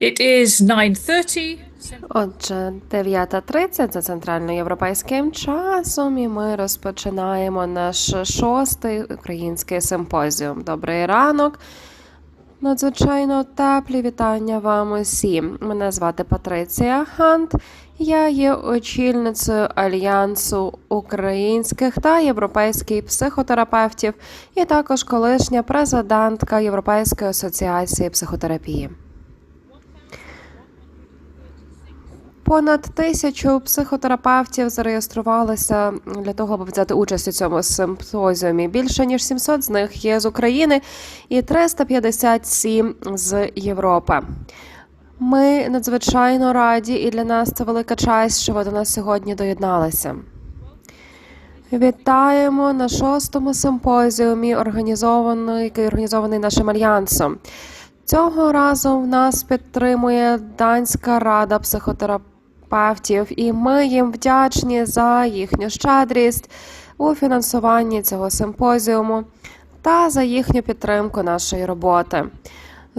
It is 9:30. Отже, 9.30 за центральноєвропейським часом, і ми розпочинаємо наш шостий український симпозіум. Добрий ранок. Надзвичайно теплі вітання вам усім. Мене звати Патриція Хант. Я є очільницею Альянсу українських та європейських психотерапевтів, і також колишня президентка Європейської асоціації психотерапії. Понад тисячу психотерапевтів зареєструвалися для того, аби взяти участь у цьому симпозіумі. Більше ніж 700 з них є з України і 357 з Європи. Ми надзвичайно раді, і для нас це велика честь, що ви до нас сьогодні доєдналися. Вітаємо на шостому симпозіумі, який організований нашим альянсом. Цього разу в нас підтримує Данська рада психотерапевтів, і ми їм вдячні за їхню щедрість у фінансуванні цього симпозіуму та за їхню підтримку нашої роботи.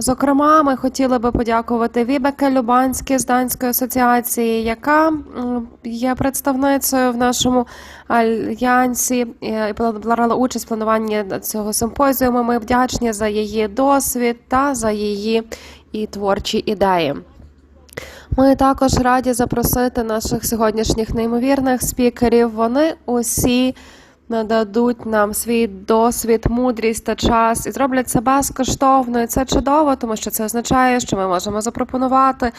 Зокрема, ми хотіли би подякувати Вібеке Любанській з Данської асоціації, яка є представницею в нашому альянсі е, і брала участь в плануванні цього симпозіуму. Ми вдячні за її досвід та за її і творчі ідеї. Ми також раді запросити наших сьогоднішніх неймовірних спікерів. Вони усі нададуть нам свій досвід, мудрість та час і зроблять це безкоштовно. І це чудово, тому що це означає, що ми можемо запропонувати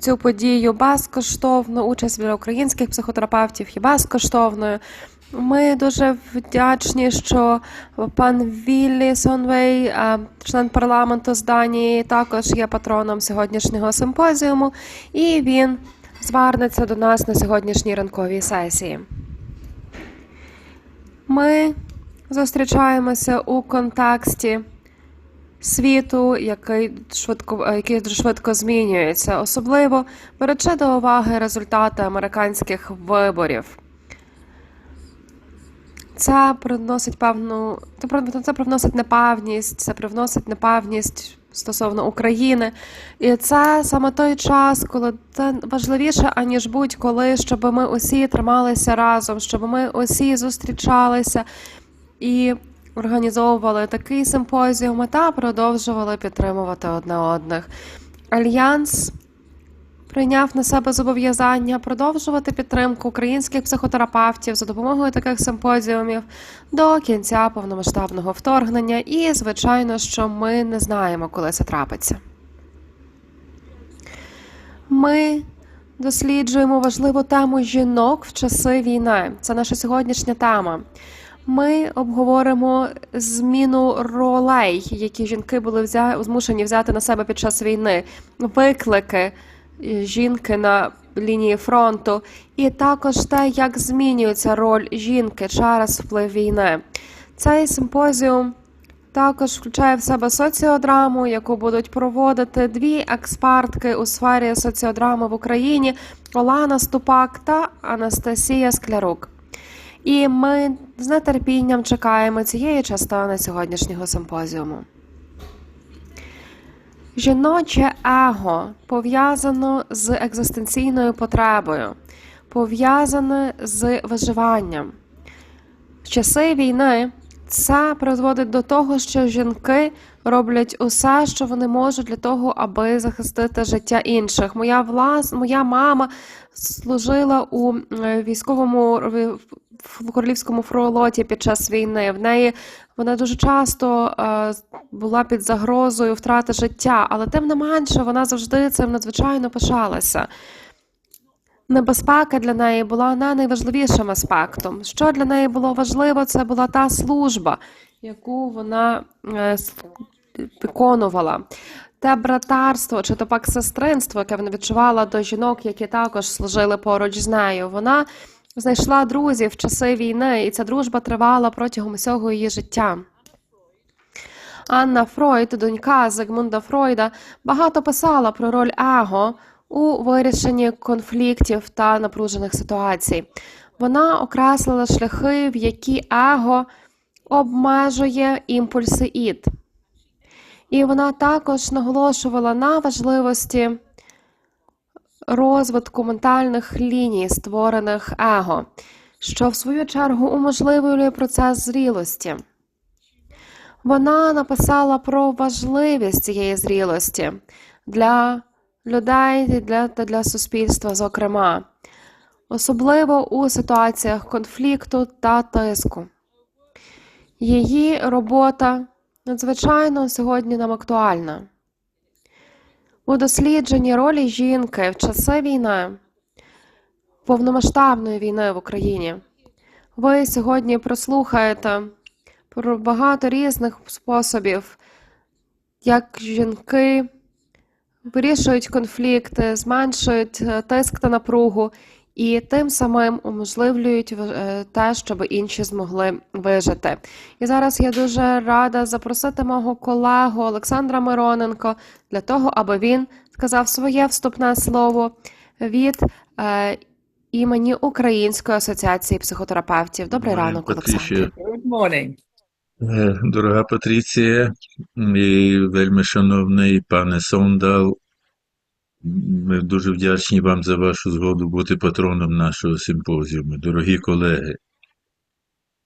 цю подію безкоштовно. Участь для українських психотерапевтів є безкоштовною. Ми дуже вдячні, що пан Віллі Сонвей, член парламенту з Данії, також є патроном сьогоднішнього симпозіуму, і він звернеться до нас на сьогоднішній ранковій сесії. Ми зустрічаємося у контексті світу, який швидко, який дуже швидко змінюється, особливо беручи до уваги результати американських виборів. Це приносить певну це при- це привносить непевність, це привносить непевність стосовно України. І це саме той час, коли це важливіше, аніж будь-коли, щоб ми усі трималися разом, щоб ми усі зустрічалися і організовували такий симпозіум та продовжували підтримувати одне одних. Альянс прийняв на себе зобов'язання продовжувати підтримку українських психотерапевтів за допомогою таких симпозіумів до кінця повномасштабного вторгнення. І, звичайно, що ми не знаємо, коли це трапиться. Ми досліджуємо важливу тему жінок в часи війни. Це наша сьогоднішня тема. Ми обговоримо зміну ролей, які жінки були взя... змушені взяти на себе під час війни, виклики жінки на лінії фронту, і також те, як змінюється роль жінки через вплив війни. Цей симпозіум також включає в себе соціодраму, яку будуть проводити дві експертки у сфері соціодрами в Україні Олана Ступак та Анастасія Склярук. І ми з нетерпінням чекаємо цієї частини сьогоднішнього симпозіуму. Жіноче его пов'язано з екзистенційною потребою, пов'язане з виживанням. В часи війни це призводить до того, що жінки роблять усе, що вони можуть для того, аби захистити життя інших. Моя влас, моя мама служила у е, військовому в королівському флоті під час війни. В неї вона дуже часто е, була під загрозою втрати життя, але тим не менше вона завжди цим надзвичайно пишалася. Небезпека для неї була не найважливішим аспектом. Що для неї було важливо, це була та служба, яку вона е, виконувала. Те братарство чи то пак сестринство, яке вона відчувала до жінок, які також служили поруч з нею. Вона знайшла друзів в часи війни, і ця дружба тривала протягом усього її життя. Анна Фройд, донька Зигмунда Фройда, багато писала про роль его у вирішенні конфліктів та напружених ситуацій. Вона окреслила шляхи, в які его обмежує імпульси ід. І вона також наголошувала на важливості розвитку ментальних ліній, створених его, що в свою чергу уможливлює процес зрілості. Вона написала про важливість цієї зрілості для людей для, та для суспільства, зокрема, особливо у ситуаціях конфлікту та тиску. Її робота надзвичайно сьогодні нам актуальна. У дослідженні ролі жінки в часи війни, повномасштабної війни в Україні, ви сьогодні прослухаєте про багато різних способів, як жінки вирішують конфлікти, зменшують е, тиск та напругу і тим самим уможливлюють е, те, щоб інші змогли вижити. І зараз я дуже рада запросити мого колегу Олександра Мироненко для того, аби він сказав своє вступне слово від е, імені Української асоціації психотерапевтів. Добрий ранок. Олександр. Е, Дорога Патріція і вельми шановний пане Сондал, ми дуже вдячні вам за вашу згоду бути патроном нашого симпозіуму. Дорогі колеги,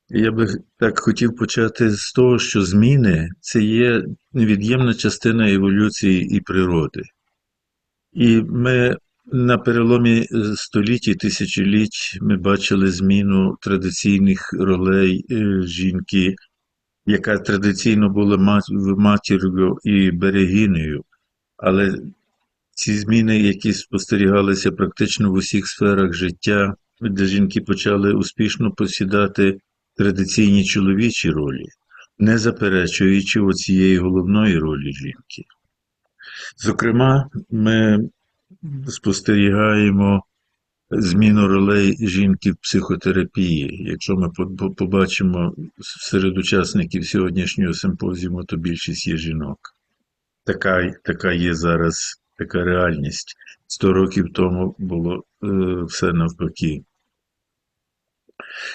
я би так хотів почати з того, що зміни це є невід'ємна частина еволюції і природи. І ми на переломі століть і тисячоліть ми бачили зміну традиційних ролей е, жінки, яка традиційно була матір'ю і берегинею, але ці зміни, які спостерігалися практично в усіх сферах життя, де жінки почали успішно посідати традиційні чоловічі ролі, не заперечуючи оцієї головної ролі жінки. Зокрема, ми спостерігаємо зміну ролей жінки в психотерапії. Якщо ми по- по- побачимо серед учасників сьогоднішнього симпозіуму, то більшість є жінок. Така, така є зараз така реальність. Сто років тому було е, все навпаки.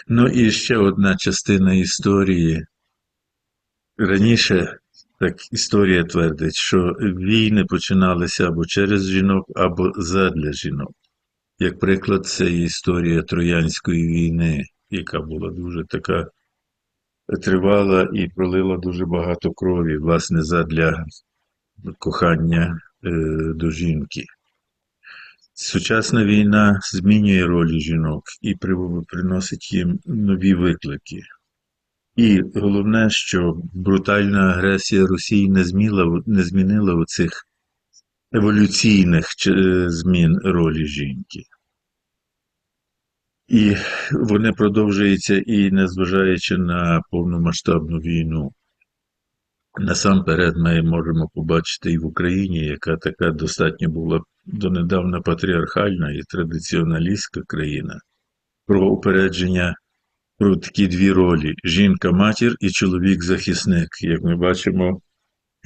Ну і ще одна частина історії. Раніше так історія твердить, що війни починалися або через жінок, або задля жінок. Як приклад, це історія Троянської війни, яка була дуже така тривала і пролила дуже багато крові, власне, задля кохання до жінки. Сучасна війна змінює ролі жінок і приносить їм нові виклики. І головне, що брутальна агресія Росії не зміла, не змінила оцих еволюційних е, змін ролі жінки. І вони продовжуються і незважаючи на повномасштабну війну. Насамперед ми можемо побачити і в Україні, яка така достатньо була донедавна патріархальна і традиціоналістська країна, про упередження про такі дві ролі: жінка-матір і чоловік-захисник. Як ми бачимо,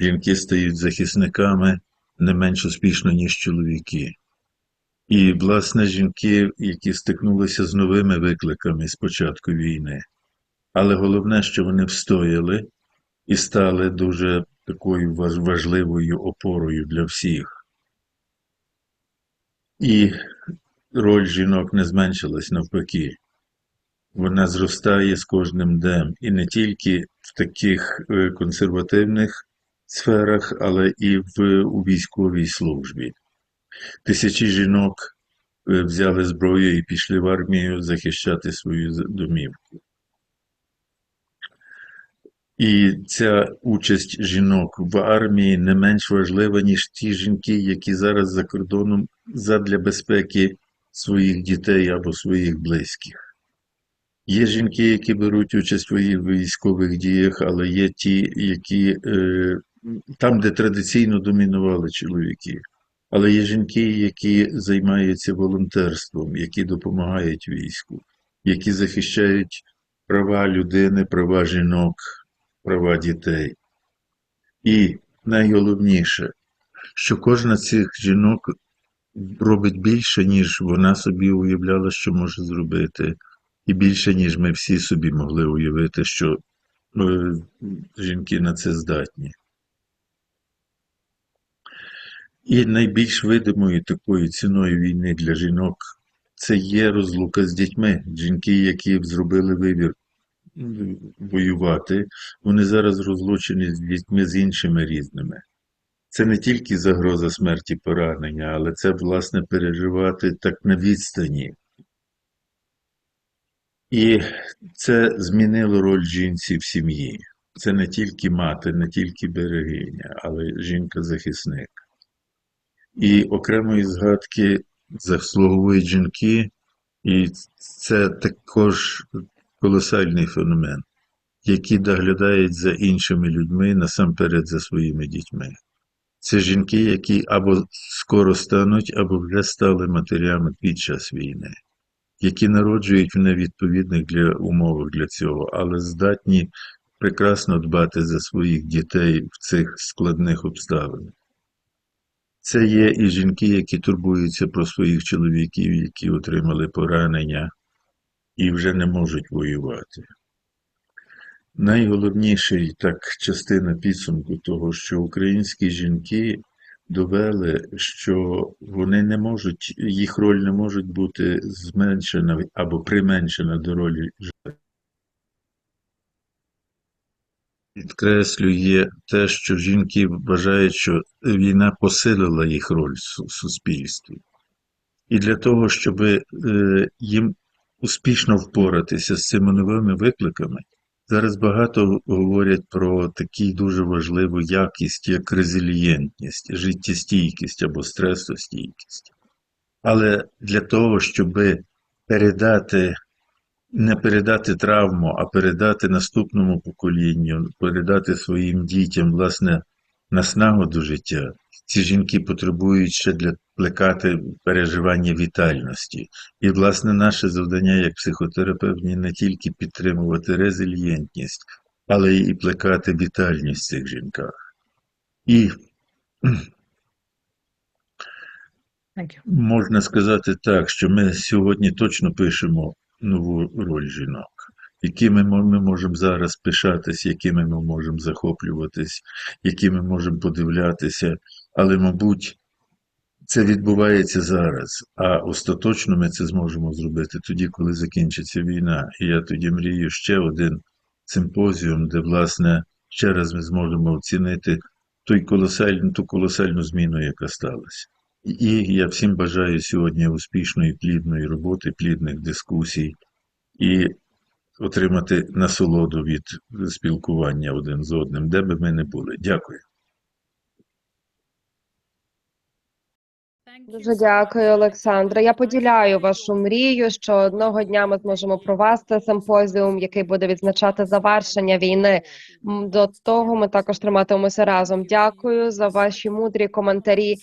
жінки стають захисниками не менш успішно, ніж чоловіки. І, власне, жінки, які стикнулися з новими викликами з початку війни. Але головне, що вони встояли і стали дуже такою важливою опорою для всіх. І роль жінок не зменшилась навпаки. Вона зростає з кожним днем. І не тільки в таких е, консервативних сферах, але і в, у військовій службі. Тисячі жінок е, взяли зброю і пішли в армію захищати свою домівку. І ця участь жінок в армії не менш важлива, ніж ті жінки, які зараз за кордоном задля безпеки своїх дітей або своїх близьких. Є жінки, які беруть участь у військових діях, але є ті, які е, там, де традиційно домінували чоловіки. Але є жінки, які займаються волонтерством, які допомагають війську, які захищають права людини, права жінок, права дітей. І найголовніше, що кожна з цих жінок робить більше, ніж вона собі уявляла, що може зробити, і більше, ніж ми всі собі могли уявити, що е, жінки на це здатні. І найбільш видимою такою ціною війни для жінок це є розлука з дітьми. Жінки, які зробили вибір воювати, вони зараз розлучені з дітьми з іншими різними. Це не тільки загроза смерті поранення, але це, власне, переживати так на відстані. І це змінило роль жінці в сім'ї. Це не тільки мати, не тільки берегиня, але жінка-захисник. І окремої згадки заслуговують жінки, і це також колосальний феномен, які доглядають за іншими людьми, насамперед за своїми дітьми. Це жінки, які або скоро стануть, або вже стали матерями під час війни, які народжують в невідповідних для умовах для цього, але здатні прекрасно дбати за своїх дітей в цих складних обставинах. Це є і жінки, які турбуються про своїх чоловіків, які отримали поранення і вже не можуть воювати. Найголовніший так частина підсумку того, що українські жінки довели, що вони не можуть, їх роль не може бути зменшена або применшена до ролі жінки. Підкреслює те, що жінки вважають, що війна посилила їх роль в суспільстві. І для того, щоб е, їм успішно впоратися з цими новими викликами, зараз багато говорять про таку дуже важливу якість, як резилієнтність, життєстійкість або стресостійкість. Але для того, щоб передати, не передати травму, а передати наступному поколінню, передати своїм дітям, власне, наснагу до життя, ці жінки потребують ще для плекати переживання вітальності. І, власне, наше завдання як психотерапевтів не тільки підтримувати резильєнтність, але і плекати вітальність в цих жінках. І можна сказати так, що ми сьогодні точно пишемо нову роль жінок, якими ми можемо зараз пишатись, якими ми можемо захоплюватись, якими можемо подивлятися, але, мабуть, це відбувається зараз, а остаточно ми це зможемо зробити тоді, коли закінчиться війна. І я тоді мрію ще один симпозіум, де, власне, ще раз ми зможемо оцінити той колосальну, ту колосальну зміну, яка сталася. І я всім бажаю сьогодні успішної, плідної роботи, плідних дискусій і отримати насолоду від спілкування один з одним, де би ми не були. Дякую. Дуже дякую, Олександра. Я поділяю вашу мрію, що одного дня ми зможемо провести симпозіум, який буде відзначати завершення війни. До того ми також триматимемося разом. Дякую за ваші мудрі коментарі,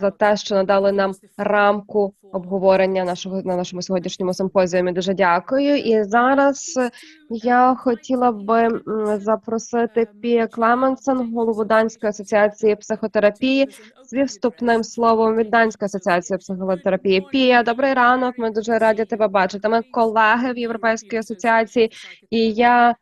за те, що надали нам рамку обговорення нашого на нашому сьогоднішньому симпозіумі. Дуже дякую. І зараз е, я хотіла би запросити Пія Клеменсен, голову Данської асоціації психотерапії, зі вступним словом від Данської асоціації психотерапії. Пія, добрий ранок. Ми дуже раді тебе бачити. Ми колеги в Європейській асоціації, і я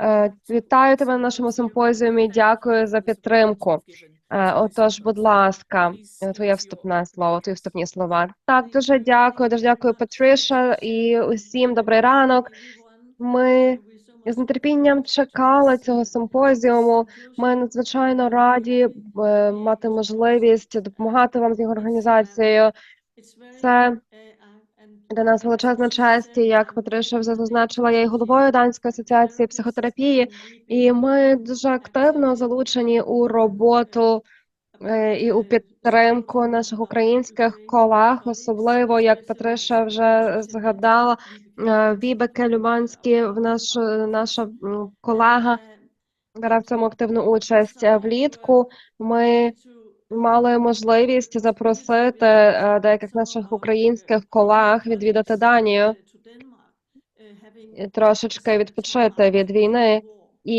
е, вітаю тебе на нашому симпозіумі. Дякую за підтримку. Е, Отож, будь ласка, е, твоє вступне слово, твої вступні слова. Так, дуже дякую, дуже дякую, Патриша, і усім добрий ранок. Ми з нетерпінням чекали цього симпозіуму. Ми надзвичайно раді е, мати можливість допомагати вам з його організацією. Це для нас величезна честь, як Патриша вже зазначила, я є головою Данської асоціації психотерапії, і ми дуже активно залучені у роботу е, і у підтримку наших українських колег, особливо як Патриша вже згадала, е, Вібеке Любанський, в наш наша колега бере в цьому активну участь Е, влітку. Ми мали можливість запросити е, деяких наших українських колег відвідати Данію трошечки відпочити від війни. І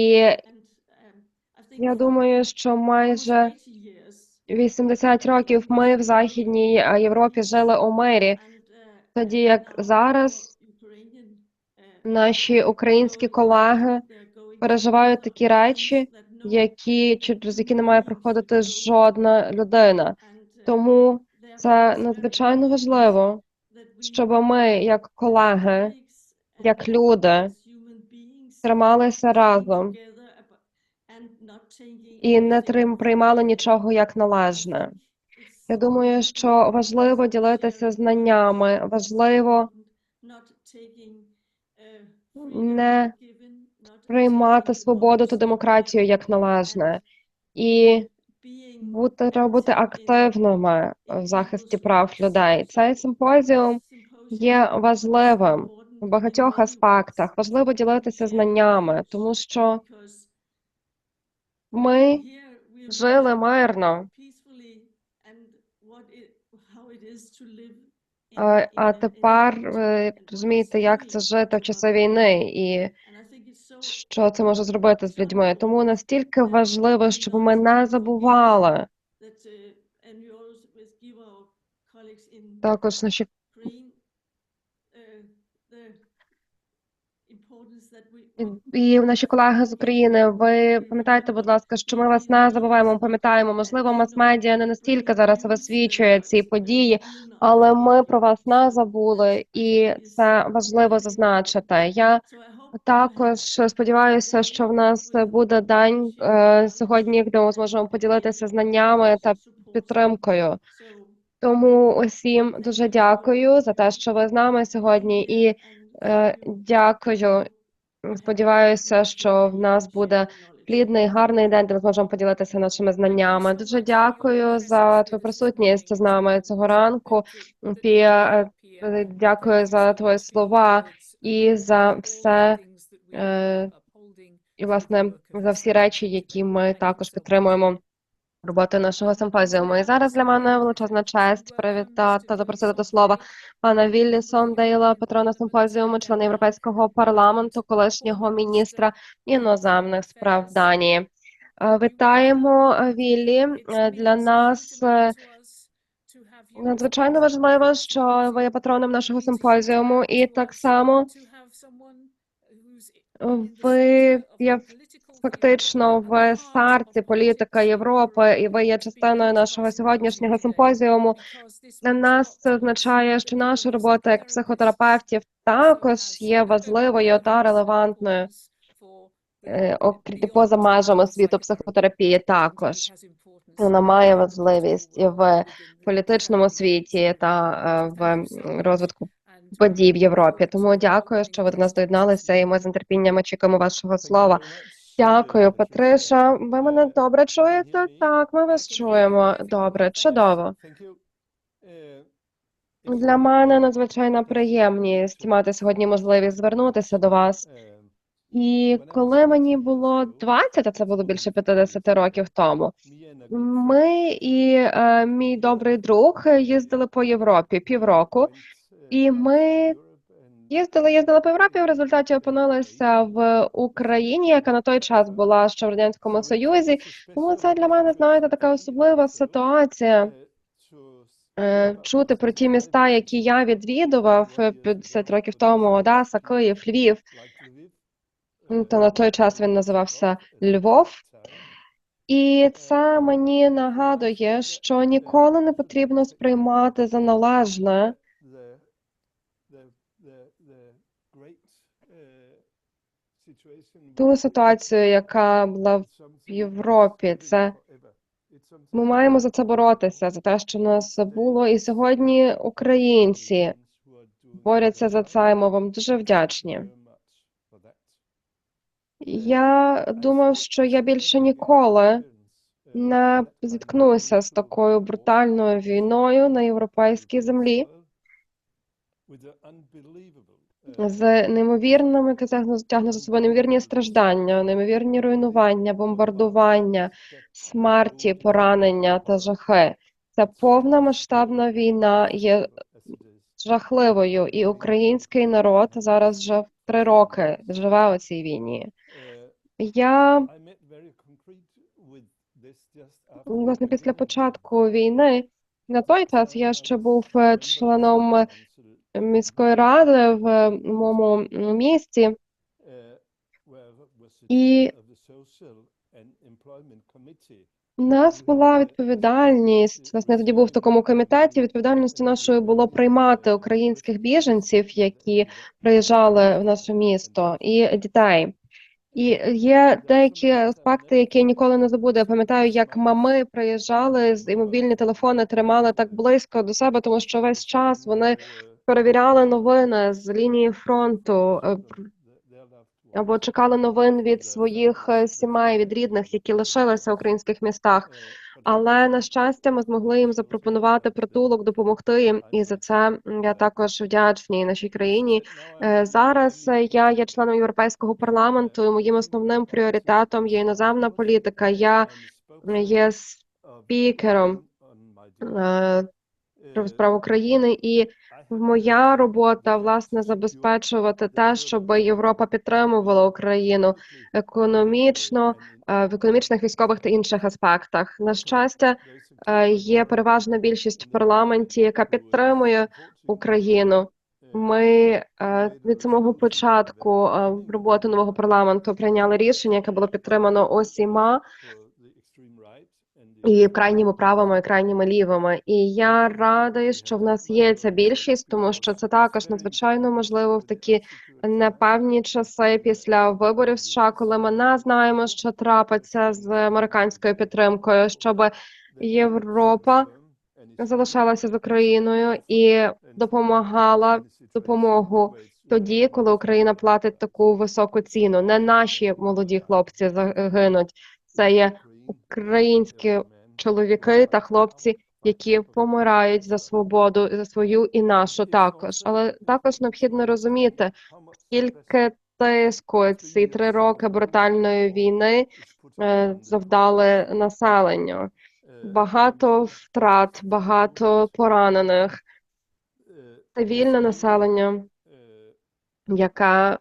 я думаю, що майже 80 років ми в Західній е, Європі жили у мирі, тоді як зараз наші українські колеги переживають такі речі, які через які не має проходити жодна людина. Тому це надзвичайно важливо, щоб ми, як колеги, як люди, трималися разом і не приймали нічого як належне. Я думаю, що важливо ділитися знаннями, важливо не приймати свободу та демократію як належне і бути бути активними в захисті прав людей. Цей симпозіум є важливим у багатьох аспектах. Важливо ділитися знаннями, тому що ми жили мирно, а, а тепер розумієте, як це жити в часи війни і що це може зробити з людьми. Тому настільки важливо, щоб ми не забували також наші і наші колеги з України. Ви пам'ятаєте, будь ласка, що ми вас не забуваємо, пам'ятаємо. Можливо, мас-медіа не настільки зараз висвічує ці події, але ми про вас не забули, і це важливо зазначити. Я також сподіваюся, що в нас буде день е, сьогодні, де ми зможемо поділитися знаннями та підтримкою. Тому усім дуже дякую за те, що ви з нами сьогодні, і е, дякую. Сподіваюся, що в нас буде плідний, гарний день, де ми зможемо поділитися нашими знаннями. Дуже дякую за твою присутність з нами цього ранку. Пія, е, дякую за твої слова і за все, е, і власне за всі речі, які ми також підтримуємо роботи нашого симпозіуму. І зараз для мене величезна честь привітати та запросити до слова пана Віллі Сондейла, патрона симпозіуму, члена Європейського парламенту, колишнього міністра іноземних справ Данії. Е, Вітаємо е, Віллі. Для нас надзвичайно важливо, що ви є патроном нашого симпозіуму, і так само ви є фактично в старті політика Європи, і ви є частиною нашого сьогоднішнього симпозіуму. Для нас це означає, що наша робота як психотерапевтів також є важливою та релевантною е, поза межами світу психотерапії. Також вона має важливість в політичному світі та е, в розвитку подій в Європі. Тому дякую, що ви до нас доєдналися, і ми з нетерпінням очікуємо вашого слова. Дякую, Патриша. Ви мене добре чуєте? Так, ми вас чуємо. Добре, чудово. Для мене надзвичайна приємність мати сьогодні можливість звернутися до вас. І коли мені було 20, а це було більше 50 років тому, ми і е, мій добрий друг їздили по Європі півроку, і ми їздили, їздили по Європі. В результаті опинилися в Україні, яка на той час була ще в радянському Союзі. Тому це для мене знаєте така особлива ситуація. Е, Чути про ті міста, які я відвідував е, 50 років тому: Одеса, Київ, Львів. Ну, То на той час він називався Львов. І це мені нагадує, що ніколи не потрібно сприймати за належне ту ситуацію, яка була в Європі. Це ми маємо за це боротися, за те, що нас було. І сьогодні українці борються за це, і ми вам дуже вдячні. Я думав, що я більше ніколи не зіткнуся з такою брутальною війною на європейській землі, з неймовірними яке тягне за собою неймовірні страждання, неймовірні руйнування, бомбардування, смерті, поранення та жахи. Ця повна масштабна війна є жахливою, і український народ зараз вже три роки живе у цій війні. Я власне після початку війни на той час я ще був е, членом міської ради в моєму місті. І У нас була відповідальність. Власне, я тоді був в такому комітеті. Відповідальністю нашою було приймати українських біженців, які приїжджали в наше місто, і дітей. І є деякі факти, які я ніколи не забуду. Я пам'ятаю, як мами приїжджали і мобільні телефони тримали так близько до себе, тому що весь час вони перевіряли новини з лінії фронту е, або чекали новин від своїх е, сімей, від рідних, які лишилися в українських містах. Але на щастя, ми змогли їм запропонувати притулок, допомогти їм, і за це я також вдячний нашій країні. Е, Зараз е, я є членом Європейського парламенту. і Моїм основним пріоритетом є іноземна політика. Я є спікером е, про справ України, і моя робота власне забезпечувати те, щоб Європа підтримувала Україну економічно, е, в економічних, військових та інших аспектах. На щастя, е, є переважна більшість в парламенті, яка підтримує Україну. Ми е, від самого початку роботи нового парламенту прийняли рішення, яке було підтримано усіма і крайніми правими, і крайніми лівими. І я рада, що в нас є ця більшість, тому що це також надзвичайно можливо в такі непевні часи після виборів США, коли ми не знаємо, що трапиться з американською підтримкою, щоб Європа залишалася з Україною і допомагала допомогу тоді, коли Україна платить таку високу ціну. Не наші молоді хлопці загинуть. Це є українські чоловіки та хлопці, які помирають за свободу, за свою і нашу також. Але також необхідно розуміти, скільки тиску ці три роки брутальної війни е, завдали населенню. Багато втрат, багато поранених, цивільне населення, яке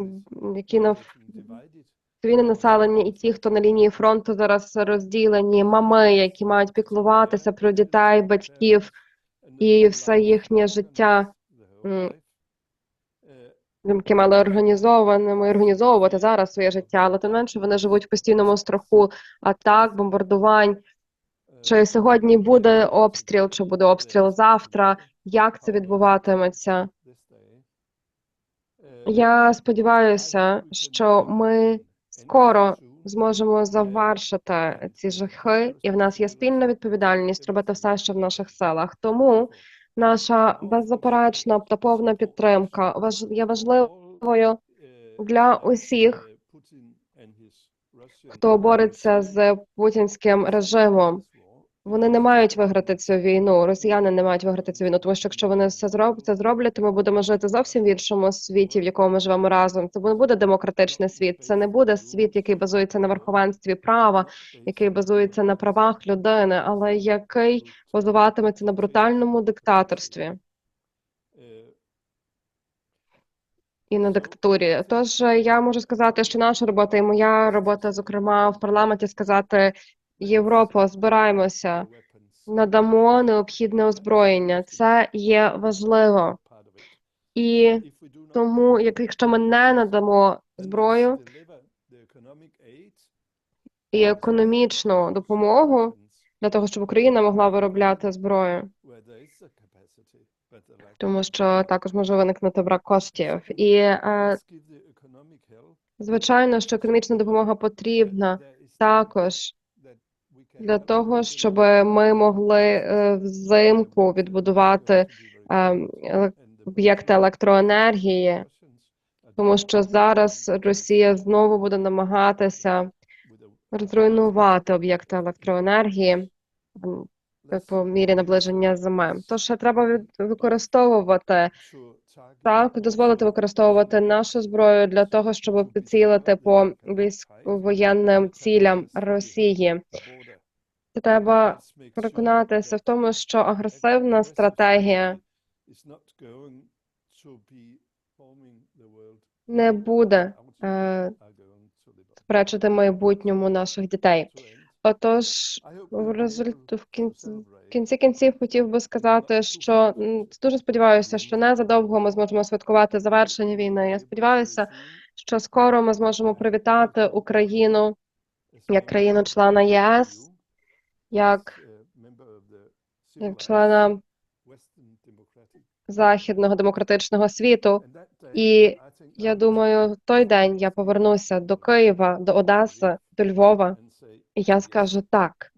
м, які на цивільне населення і ті, хто на лінії фронту зараз розділені, мами, які мають піклуватися про дітей, батьків і все їхнє життя, які мали організованими організовувати зараз своє життя, але тим менше вони живуть в постійному страху атак, бомбардувань. Чи сьогодні буде обстріл, чи буде обстріл завтра? Як це відбуватиметься? Я сподіваюся, що ми скоро зможемо завершити ці жахи, і в нас є спільна відповідальність робити все, що в наших силах. Тому наша беззаперечна та повна підтримка є важливою для усіх, хто бореться з путінським режимом. Вони не мають виграти цю війну. Росіяни не мають виграти цю війну, тому що якщо вони все зроб, це зроблять, то ми будемо жити зовсім в іншому світі, в якому ми живемо разом. Це не буде демократичний світ. Це не буде світ, який базується на верховенстві права, який базується на правах людини, але який базуватиметься на брутальному диктаторстві і на диктатурі. Тож е, я можу сказати, що наша робота і моя робота, зокрема в парламенті, сказати Європа, збираємося, надамо необхідне озброєння. Це є важливо. І тому, як якщо ми не надамо зброю і економічну допомогу для того, щоб Україна могла виробляти зброю, тому що також може виникнути брак коштів. І е, звичайно, що економічна допомога потрібна також для того, щоб ми могли е, взимку відбудувати е, об'єкти електроенергії, тому що зараз Росія знову буде намагатися зруйнувати об'єкти електроенергії по мірі наближення зими. Тож треба використовувати так, дозволити використовувати нашу зброю для того, щоб поцілити по військовоєнним цілям Росії. Треба переконатися в тому, що агресивна стратегія не буде е, сперечити майбутньому наших дітей. Отож, в результаті в кінці, в кінці кінців хотів би сказати, що дуже сподіваюся, що незадовго ми зможемо святкувати завершення війни. Я сподіваюся, що скоро ми зможемо привітати Україну як країну-члена ЄС, як, як члена західного демократичного світу. І я думаю, в той день я повернуся до Києва, до Одеси, до Львова, і я скажу так.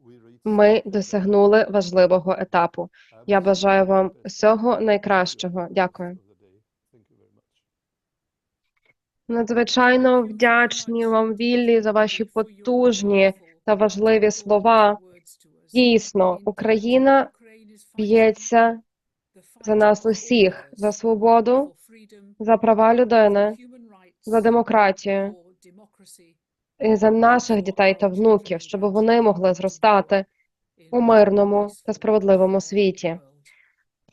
Ми досягнули важливого етапу. Я бажаю вам всього найкращого. Дякую. Надзвичайно вдячні вам, Віллі, за ваші потужні та важливі слова. Дійсно, Україна б'ється за нас усіх, за свободу, за права людини, за демократію і за наших дітей та внуків, щоб вони могли зростати у мирному та справедливому світі.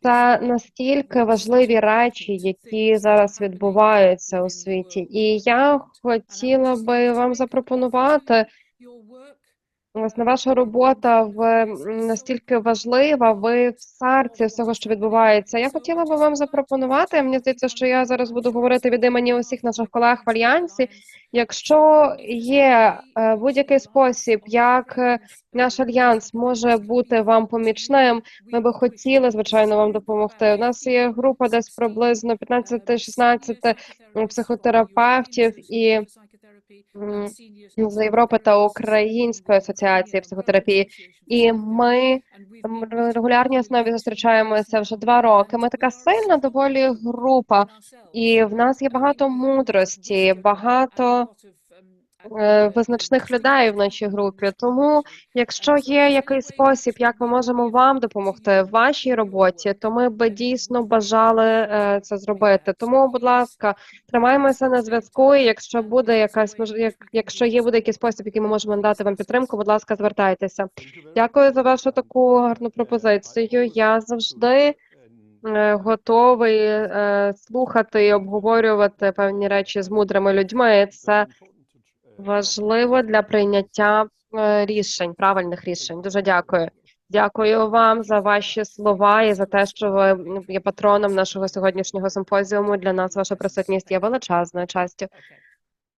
Це настільки важливі речі, які зараз відбуваються у світі, і я хотіла би вам запропонувати власне ваша робота в настільки важлива. Ви в серці всього, що відбувається. Я хотіла би вам запропонувати. Мені здається, що я зараз буду говорити від імені усіх наших колег в альянсі. Якщо є е, будь-який спосіб, як е, наш альянс може бути вам помічним, ми би хотіли, звичайно, вам допомогти. У нас є група десь приблизно 15-16 психотерапевтів і з Європи та Української асоціації психотерапії. І ми регулярні регулярній основі зустрічаємося вже два роки. Ми така сильна доволі група, і в нас є багато мудрості, багато визначних людей в нашій групі. Тому, якщо є якийсь спосіб, як ми можемо вам допомогти в вашій роботі, то ми би дійсно бажали е, це зробити. Тому, будь ласка, тримаємося на зв'язку. І якщо буде якась якщо є буде якийсь спосіб, який ми можемо надати вам підтримку, будь ласка, звертайтеся. Дякую за вашу таку гарну пропозицію. Я завжди е, готовий е, слухати і обговорювати певні речі з мудрими людьми. Це важливо для прийняття е, рішень, правильних рішень. Дуже дякую. Дякую вам за ваші слова і за те, що ви є патроном нашого сьогоднішнього симпозіуму. Для нас ваша присутність є величезною частю.